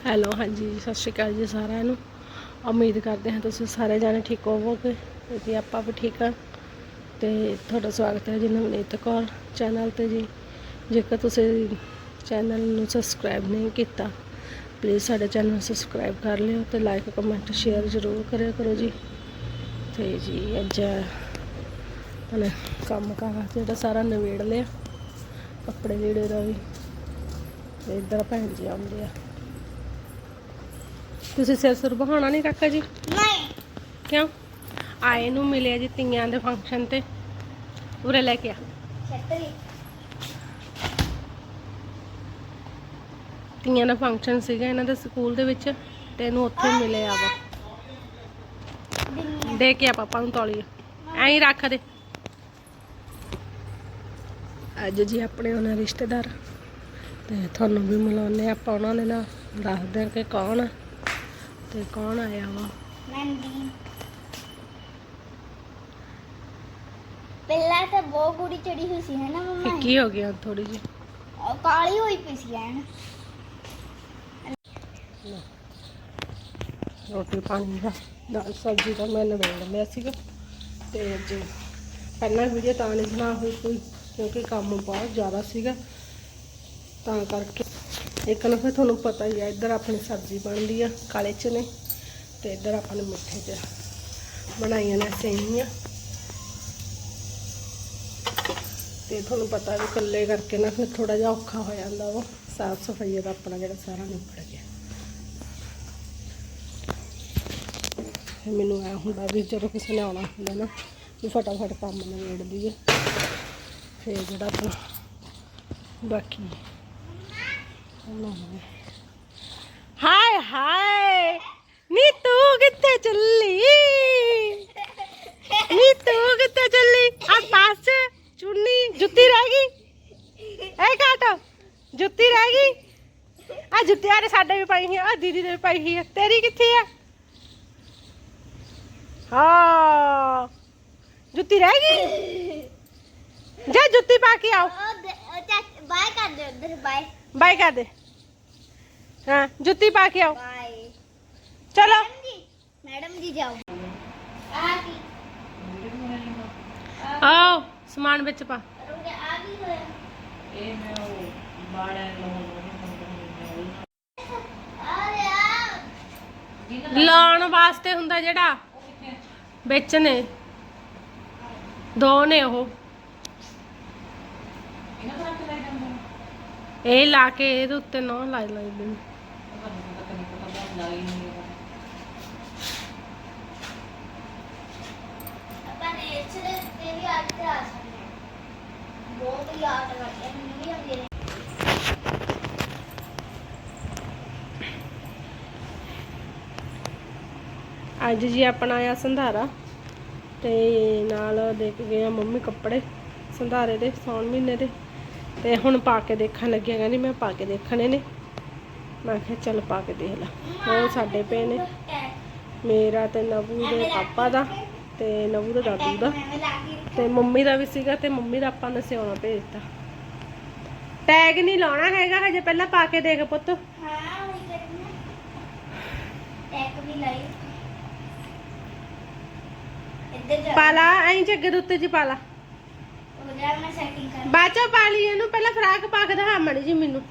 Hello, ਹਾਂਜੀ, ਸਤਿ ਸ਼੍ਰੀ ਅਕਾਲ ਜੀ ਸਾਰਿਆਂ ਨੂੰ। ਉਮੀਦ ਕਰਦੇ ਹਾਂ ਤੁਸੀਂ ਸਾਰੇ ਜਾਣੇ ਠੀਕ ਹੋਵੋਗੇ ਤੇ ਆਪਾਂ ਵੀ ਠੀਕ ਹਾਂ। ਤੇ ਤੁਹਾਡਾ ਸਵਾਗਤ ਹੈ ਜੀ ਨਵਨੀਤ ਕੌਰ ਚੈਨਲ ਤੇ ਜੀ। ਜੇਕਰ ਤੁਸੀਂ ਚੈਨਲ ਨੂੰ ਸਬਸਕ੍ਰਾਈਬ ਨਹੀਂ ਕੀਤਾ ਪਲੀਜ਼ ਸਾਡੇ ਚੈਨਲ ਨੂੰ ਸਬਸਕ੍ਰਾਈਬ ਕਰ ਲਿਓ ਤੇ ਲਾਈਕ ਕਮੈਂਟ ਸ਼ੇਅਰ ਜ਼ਰੂਰ ਕਰਿਆ ਕਰੋ ਜੀ। ਤੇ ਜੀ ਅੱਜ ਮਨੇ ਕੰਮ ਕਾਰ ਜਿਹੜਾ ਸਾਰਾ ਨਵੇੜ ਲਿਆ, ਕੱਪੜੇ ਲੀੜੇ ਦਾ ਵੀ। ਤੇ ਇੱਧਰ ਭੈਣ ਜੀ ਆਉਂਦੇ ਆ। ਤੁਸੀਂ ਸਿਰ ਸੁਰ ਬਹਾਉਣਾ ਨਹੀਂ ਕਾਕਾ ਜੀ? ਨਹੀਂ। ਕਿਉਂ? ਆਏ ਨੂੰ ਮਿਲਿਆ ਜੀ ਤੀਆਂ ਦੇ ਫੰਕਸ਼ਨ ਤੇ। ਉਰੇ ਲੈ ਕੇ ਆ। ਤੀਆਂ ਦਾ ਫੰਕਸ਼ਨ ਸੀਗਾ ਇਹਨਾਂ ਦੇ ਸਕੂਲ ਦੇ ਵਿੱਚ ਤੇ ਇਹਨੂੰ ਉੱਥੇ ਮਿਲਿਆ ਵਾ। ਦੇ ਕੇ ਆ ਪਾਪਾ ਨੂੰ ਤੌਲੀਆ ਐਂ ਰੱਖ ਦੇ। ਅੱਜ ਜੀ ਆਪਣੇ ਉਹਨਾਂ ਰਿਸ਼ਤੇਦਾਰ। ਤੇ ਤੁਹਾਨੂੰ ਵੀ ਮਿਲਾਉਂਦੇ ਆਪਾਂ ਉਹਨਾਂ ਦੇ ਨਾਲ। ਦੱਸਦੇ ਹਾਂ ਕਿ ਕੌਣ ਆ। ਤੇ ਕੌਣ ਆਇਆ ਵਾ? ਮਹਿੰਦੀ। ਪਹਿਲਾਂ ਤਾਂ ਬਹੁਤ ਗੂੜੀ ਚੜੀ ਹੋਈ ਸੀ ਹੈ ਨਾ ਮੰਮਾ ਫਿੱਕੀ ਹੋ ਗਿਆ ਥੋੜੀ ਜਿਹੀ? ਉਹ ਕਾਲੀ ਹੋਈ ਪਈ ਸੀ ਐਨ। ਰੋਟੀ ਪਾਣੀ ਦਾ ਦਾਲ ਸਬਜ਼ੀ ਦਾ ਮੈਂ ਨਵੇੜ ਲਿਆ ਸੀਗਾ। ਤੇ ਅੱਜ ਪਹਿਲਾਂ ਵੀਡੀਓ ਤਾਂ ਨਹੀਂ ਬਣਾ ਹੋਈ ਕੋਈ ਕਿਉਂਕਿ ਕੰਮ ਬਹੁਤ ਜ਼ਿਆਦਾ ਸੀਗਾ। ਤਾਂ ਕਰਕੇ ਇੱਕ ਨਾ ਫਿਰ ਤੁਹਾਨੂੰ ਪਤਾ ਹੀ ਆ, ਇੱਧਰ ਆਪਣੀ ਸਬਜ਼ੀ ਬਣਦੀ ਆ, ਕਾਲੇ ਚਨੇ, ਤੇ ਇੱਧਰ ਆਪਾਂ ਨੇ ਮਿੱਠੇ ਚ ਬਣਾਈਆਂ ਨੇ ਸੇਵੀਆਂ ਤੇ ਤੁਹਾਨੂੰ ਪਤਾ ਵੀ ਇਕੱਲੇ ਕਰਕੇ ਨਾ ਫਿਰ ਥੋੜਾ ਜਿਹਾ ਔਖਾ ਹੋ ਜਾਂਦਾ ਵਾ, ਸਾਫ਼ ਸਫ਼ਾਈ ਦਾ ਆਪਣਾ ਜਿਹੜਾ ਸਾਰਾ ਨਿਬੜ ਗਿਆ। ਫਿਰ ਮੈਨੂੰ ਐ ਹੁੰਦਾ ਵੀ ਜਦੋਂ ਕਿਸੇ ਨੇ ਆਉਣਾ ਹੁੰਦਾ ਨਾ, ਵੀ ਫਟਾਫਟ ਕੰਮ ਨਿਬੇੜ ਲਈਏ ਫਿਰ ਜਿਹੜਾ ਆਪਣਾ ਬਾਕੀ ਬਣਾਉਣਾ ਹੈ। ਹਾਏ ਹਾਏ ਨੀ ਤੂੰ ਕਿੱਥੇ ਚੱਲੀ ਨੀ ਤੂੰ ਕਿੱਥੇ ਚੱਲੀ ਆ ਪਾਸ ਚੁੰਨੀ ਜੁੱਤੀ ਰਹਿ ਗਈ ਐ ਕਾਟ ਜੁੱਤੀ ਰਹਿ ਗਈ ਆ ਜੁੱਤੀਆਂ ਨੇ ਸਾਡੇ ਵੀ ਪਾਈ ਆ ਦੀਦੀ ਦੇ ਵੀ ਪਾਈ ਹੋਈ ਆ ਤੇਰੀ ਕਿੱਥੇ ਆ ਹਾਂ ਜੁੱਤੀ ਰਹਿ ਗਈ ਜਾ ਜੁੱਤੀ ਪਾ ਕੇ ਆਓ ਉਹ ਦ- ਉਹ ਚੱਕ ਬਾਏ ਕਰ ਦੇ ਉਧਰ ਬਾਏ ਬਾਈ ਕਰ ਦੇ ਹਾਂ ਜੁੱਤੀ ਪਾ ਕੇ ਆਓ ਬਾਏ ਚਲੋ ਮੈਡਮ ਜੀ ਮੈਡਮ ਜੀ ਜਾਓ ਆ ਕੀ ਆਓ ਸਮਾਨ ਵਿੱਚ ਪਾ ਰੁਕ ਜਾ ਆ ਕੀ ਹੋਇਆ ਅਰੇ ਆ ਲਾਉਣ ਵਾਸਤੇ ਹੁੰਦਾ ਜਿਹੜਾ ਵਿੱਚ ਨੇ ਦੋ ਨੇ ਉਹ ਇਹ ਲਾ ਕੇ ਇਹਦੇ ਉੱਤੇ ਨਾ ਲਾਈ ਲਾਈ ਦੇ ਆਪਾਂ ਨੇ ਇਸ ਦੇ ਤੇ ਵੀ ਆਰਟ ਕਰਾ ਸਕਦੇ ਹਾਂ। ਬਹੁਤ ਹੀ ਆਰਟ ਕਰਦੇ ਹਨ ਨਹੀਂ ਹੁੰਦੇ ਨੇ। ਅੱਜ ਜੀ ਆਪਣਾ ਆਇਆ ਸੰਧਾਰਾ, ਤੇ ਨਾਲ ਦੇ ਕੇ ਗਏ ਆ ਮੰਮੀ ਕੱਪੜੇ, ਸੰਧਾਰੇ ਦੇ ਸੌਣ ਮਹੀਨੇ ਦੇ। ਤੇ ਹੁਣ ਪਾ ਕੇ ਦੇਖਣ ਲੱਗਿਆ, ਕਹਿੰਦੀ ਮੈਂ ਪਾ ਕੇ ਦੇਖਣੇ ਨੇ। ਮੈਂ ਕਿਹਾ ਚੱਲ ਪਾ ਕੇ ਦੇਖ ਲਾ। ਉਹ ਸਾਡੇ ਪਏ ਨੇ। ਮੇਰਾ ਤੇ ਨਵੂ ਦੇ ਪਾਪਾ ਦਾ ਤੇ ਨਵੂ ਦੇ ਦਾਦੂ ਦਾ। ਤੇ ਮੰਮੀ ਦਾ ਵੀ ਸੀਗਾ ਤੇ ਮੰਮੀ ਦਾ ਆਪਾਂ ਨੇ ਸਿਉਣਾ ਭੇਜਤਾ ਟੈਗ ਨਹੀਂ ਲਾਉਣਾ ਹੈਗਾ ਹਜੇ ਪਹਿਲਾਂ ਪਾ ਕੇ ਦੇਖ ਪੁੱਤ। ਹਾਂ ਉਹੀ ਕਰਨਾ ਟੈਕ ਵੀ ਲਾਈ ਇੱਧਰ ਜਾ ਪਾ ਲਾ ਐਂ ਜੱਗੇ ਦੇ ਉੱਤੇ ਜੀ ਪਾ ਲਾ। ਉਹ ਜਾ ਮੈਂ ਸੈਟਿੰਗ ਕਰ ਬਾਅਦ ਚੋਂ ਪਾ ਲਈ ਇਹਨੂੰ ਪਹਿਲਾਂ ਫਰਾਕ ਪਾ ਕੇ ਦਿਖਾ ਮੜੀ ਜੀ ਮੈਨੂੰ।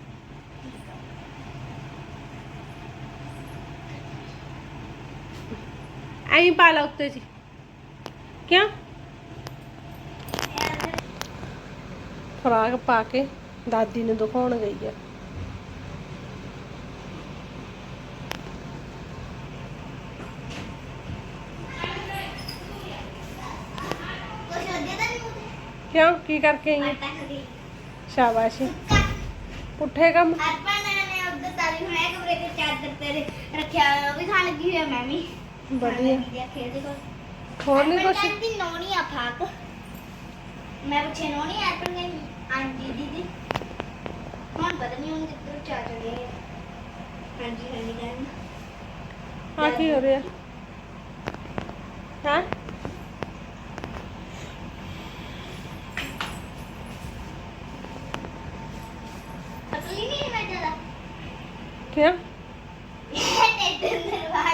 ਐਂ ਪਾ ਲਾ ਉੱਤੇ ਜੀ ਕਿਉਂ ਫਰਾਕ ਪਾ ਕੇ ਦਾਦੀ ਨੂੰ ਦਿਖਾਉਣ ਗਈ ਆ ਕੁਛ ਉਹਦੇ ਤਾਂ ਨਹੀਂ ਹੁੰਦੇ ਕਿਉਂ ਕੀ ਕਰਕੇ ਆਈ ਆਂ? ਆਟਾ ਖਰੀ ਸ਼ਾਬਾਸ਼ ਪੁੱਠੇ ਕੰਮ ਆਪਾਂ ਨੇ ਉੱਧਰ ਤਾਲੀ ਬਣਾਇਆ ਕਮਰੇ ਦੇ ਚਾਦਰ ਤੇ ਰੱਖਿਆ ਹੋਇਆ ਉਹ ਵੀ ਖਾਣ ਲੱਗੀ ਹੋਇਆ ਮੈਂ ਵੀ ਵਧੀਆ। ਖੇਡ ਕੋ ਹੋਰ ਨਹੀਂ ਕੁਛ? ਕਹਿੰਦੀ ਨੋਣੀ ਆ ਫਾਕ। ਮੈਂ ਪੁੱਛੇ ਨੋਣੀ ਆ ਪਰ ਨੇ ਆਂਟੀ ਦੀਦੀ। ਹੁਣ ਪਤਾ ਨਹੀਂ ਹੁਣ ਕਿੱਧਰ ਚਾ ਚੜੇ ਹਾਂਜੀ ਹਾਂਜੀ ਕਹਿੰਦੇ ਹਾਂ ਕੀ ਹੋ ਰਿਹਾ? ਹਾਂ? ਪਤਲੀ ਨਹੀਂ ਮੈਂ ਜ਼ਿਆਦਾ। ਕਿਉਂ? ਇਹ ਤੇ ਦਰਵਾਜ਼ਾ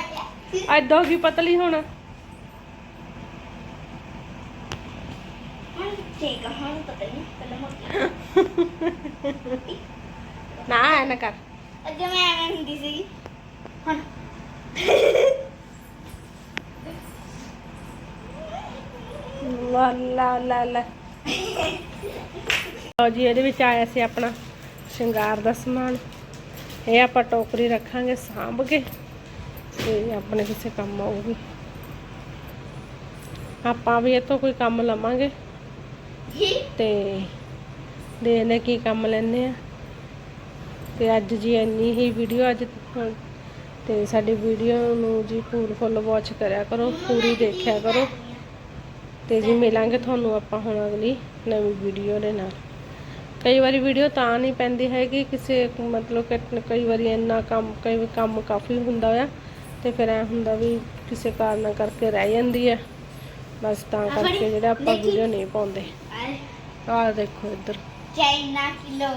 ਐਦਾਂ ਹੋ ਗਈ ਪਤਲੀ ਹੁਣ। ਹੁਣ ਠੀਕ ਆ ਹੁਣ ਪਤਾ ਨਹੀਂ ਪਹਿਲਾਂ ਮੋਟੀ ਨਾ ਐ ਨਾ ਕਰ। ਅੱਗੇ ਮੈਂ ਐਵੇਂ ਹੁੰਦੀ ਸੀ। ਹੁਣ। ਲਾ ਲਾ ਲਾ ਲਾ। ਲਓ ਜੀ ਇਹਦੇ ਵਿੱਚ ਆਇਆ ਸੀ ਆਪਣਾ ਸ਼ਿੰਗਾਰ ਦਾ ਸਮਾਨ। ਇਹ ਆਪਾਂ ਟੋਕਰੀ ਰੱਖਾਂਗੇ ਸਾਂਭ ਕੇ। ਤੇ ਆਪਣੇ ਕਿਸੇ ਕੰਮ ਆਊਗੀ। ਆਪਾਂ ਵੀ ਇਹ ਤੋਂ ਕੋਈ ਕੰਮ ਲਵਾਂਗੇ ਤੇ ਦੇਖਦੇ ਕੀ ਕੰਮ ਲੈਣੇ ਆ ਤੇ ਅੱਜ ਜੀ ਇੰਨੀ ਹੀ ਵੀਡੀਓ ਅੱਜ ਤੇ ਸਾਡੀ ਵੀਡੀਓ ਨੂੰ ਜੀ ਪੂਰ ਫੁੱਲ ਵਾਚ ਕਰਿਆ ਕਰੋ, ਪੂਰੀ ਦੇਖਿਆ ਕਰੋ। ਤੇ ਜੀ ਮਿਲਾਂਗੇ ਤੁਹਾਨੂੰ ਆਪਾਂ ਹੁਣ ਅਗਲੀ ਨਵੀਂ ਵੀਡੀਓ ਦੇ ਨਾਲ। ਕਈ ਵਾਰੀ ਵੀਡੀਓ ਤਾਂ ਨਹੀਂ ਪੈਂਦੀ ਹੈਗੀ, ਕਿਸੇ ਮਤਲਬ ਕਿ ਕਈ ਵਾਰੀ ਇੰਨਾ ਕੰਮ, ਕਈ ਵਾਰੀ ਕੰਮ ਕਾਫੀ ਹੁੰਦਾ ਆ। ਤੇ ਫਿਰ ਐ ਹੁੰਦਾ ਵੀ ਕਿਸੇ ਕਾਰਨ ਕਰਕੇ ਰਹਿ ਜਾਂਦੀ ਹੈ। ਬਸ ਤਾਂ ਕਰਕੇ ਜਿਹੜਾ ਆਪਾਂ ਵੀਡੀਓ ਨਹੀਂ ਪਾਉਂਦੇ। ਆਹ। ਦੇਖੋ ਇੱਧਰ। ਚਾਈਨਾ ਕਿਲੋ।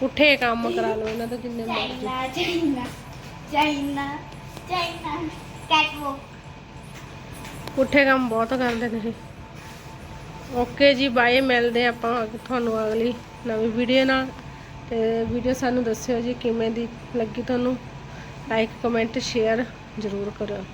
ਪੁੱਠੇ ਕੰਮ ਕਰਾ ਲਓ ਇਹਨਾਂ ਤੋਂ ਜਿੰਨੇ ਮਰਜ਼ੀ। China China China China. ਕੈਟਵੋ ਪੁੱਠੇ ਕੰਮ ਬਹੁਤ ਕਰਦੇ ਨੇ ਇਹ। ਓਕੇ ਜੀ ਬਾਏ ਮਿਲਦੇ ਆਪਾਂ ਤੁਹਾਨੂੰ ਅਗਲੀ ਨਵੀਂ ਵੀਡੀਓ ਨਾਲ। ਤੇ ਵੀਡੀਓ ਸਾਨੂੰ ਦੱਸਿਓ ਜੀ ਕਿਵੇਂ ਦੀ ਲੱਗੀ ਤੁਹਾਨੂੰ। ਲਾਈਕ ਕਮੈਂਟ ਸ਼ੇਅਰ ਜ਼ਰੂਰ ਕਰਿਓ।